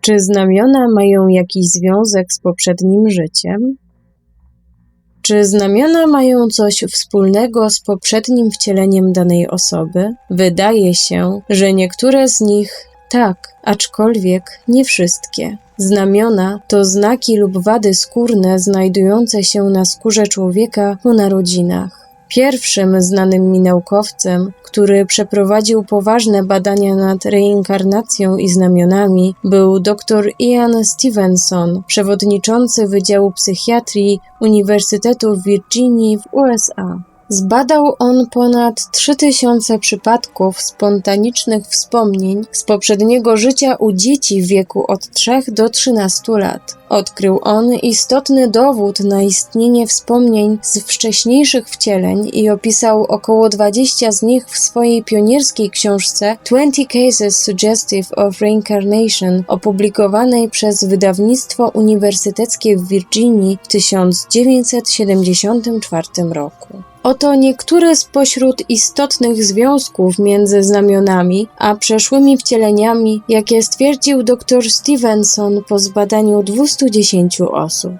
Czy znamiona mają jakiś związek z poprzednim życiem? Czy znamiona mają coś wspólnego z poprzednim wcieleniem danej osoby? Wydaje się, że niektóre z nich tak, aczkolwiek nie wszystkie. Znamiona to znaki lub wady skórne znajdujące się na skórze człowieka po narodzinach. Pierwszym znanym mi naukowcem, który przeprowadził poważne badania nad reinkarnacją i znamionami, był dr Ian Stevenson, przewodniczący Wydziału Psychiatrii Uniwersytetu w Virginii w USA. Zbadał on ponad 3000 przypadków spontanicznych wspomnień z poprzedniego życia u dzieci w wieku od 3 do 13 lat. Odkrył on istotny dowód na istnienie wspomnień z wcześniejszych wcieleń i opisał około 20 z nich w swojej pionierskiej książce 20 Cases Suggestive of Reincarnation, opublikowanej przez wydawnictwo uniwersyteckie w Virginii w 1974 roku. Oto niektóre spośród istotnych związków między znamionami a przeszłymi wcieleniami, jakie stwierdził dr Stevenson po zbadaniu 210 osób.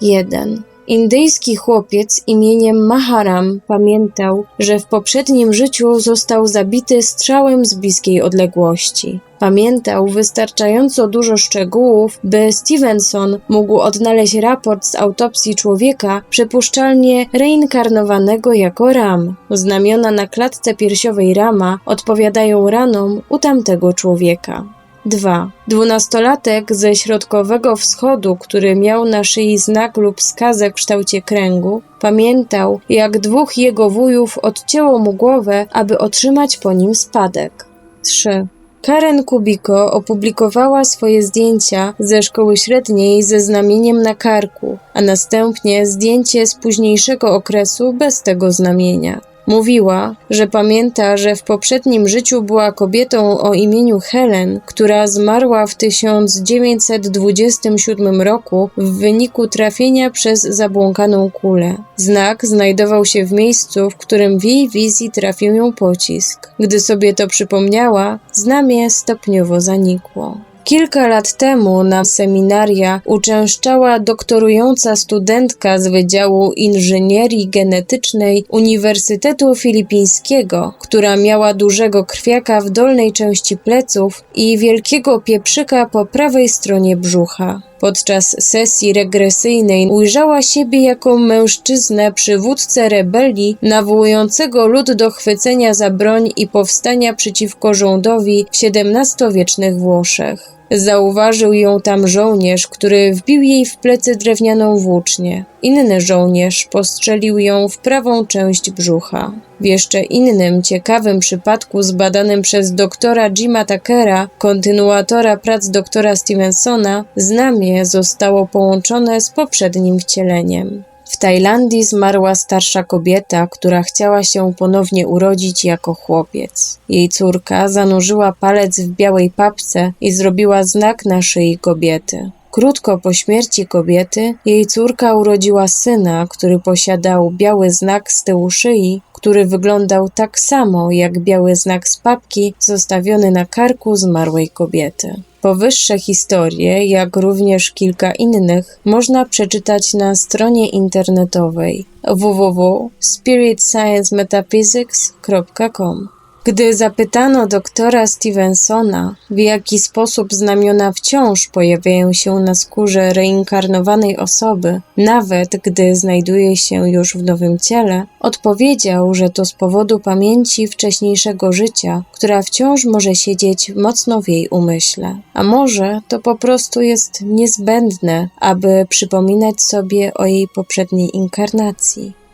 1. Indyjski chłopiec imieniem Maharam pamiętał, że w poprzednim życiu został zabity strzałem z bliskiej odległości. Pamiętał wystarczająco dużo szczegółów, by Stevenson mógł odnaleźć raport z autopsji człowieka, przypuszczalnie reinkarnowanego jako Ram. Znamiona na klatce piersiowej Rama odpowiadają ranom u tamtego człowieka. 2. Dwunastolatek ze środkowego wschodu, który miał na szyi znak lub skazę w kształcie kręgu, pamiętał, jak dwóch jego wujów odcięło mu głowę, aby otrzymać po nim spadek. 3. Karen Kubiko opublikowała swoje zdjęcia ze szkoły średniej ze znamieniem na karku, a następnie zdjęcie z późniejszego okresu bez tego znamienia. Mówiła, że pamięta, że w poprzednim życiu była kobietą o imieniu Helen, która zmarła w 1927 roku w wyniku trafienia przez zabłąkaną kulę. Znak znajdował się w miejscu, w którym w jej wizji trafił ją pocisk. Gdy sobie to przypomniała, znamie stopniowo zanikło. Kilka lat temu na seminaria uczęszczała doktorująca studentka z Wydziału Inżynierii Genetycznej Uniwersytetu Filipińskiego, która miała dużego krwiaka w dolnej części pleców i wielkiego pieprzyka po prawej stronie brzucha. Podczas sesji regresyjnej ujrzała siebie jako mężczyznę przywódcę rebelii, nawołującego lud do chwycenia za broń i powstania przeciwko rządowi w XVII-wiecznych Włoszech. Zauważył ją tam żołnierz, który wbił jej w plecy drewnianą włócznię. Inny żołnierz postrzelił ją w prawą część brzucha. W jeszcze innym ciekawym przypadku zbadanym przez doktora Jima Tuckera, kontynuatora prac doktora Stevensona, znamie zostało połączone z poprzednim wcieleniem. W Tajlandii zmarła starsza kobieta, która chciała się ponownie urodzić jako chłopiec. Jej córka zanurzyła palec w białej papce i zrobiła znak na szyi kobiety. Krótko po śmierci kobiety, jej córka urodziła syna, który posiadał biały znak z tyłu szyi, który wyglądał tak samo jak biały znak z papki zostawiony na karku zmarłej kobiety. Powyższe historie, jak również kilka innych, można przeczytać na stronie internetowej www.spiritsciencemetaphysics.com. Gdy zapytano doktora Stevensona, w jaki sposób znamiona wciąż pojawiają się na skórze reinkarnowanej osoby, nawet gdy znajduje się już w nowym ciele, odpowiedział, że to z powodu pamięci wcześniejszego życia, która wciąż może siedzieć mocno w jej umyśle. A może to po prostu jest niezbędne, aby przypominać sobie o jej poprzedniej inkarnacji.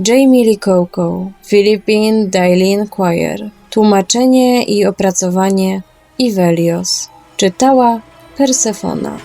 Jamie Lee Coco, Philippine Daily Enquirer. Tłumaczenie i opracowanie Ivelios. Czytała Persefona.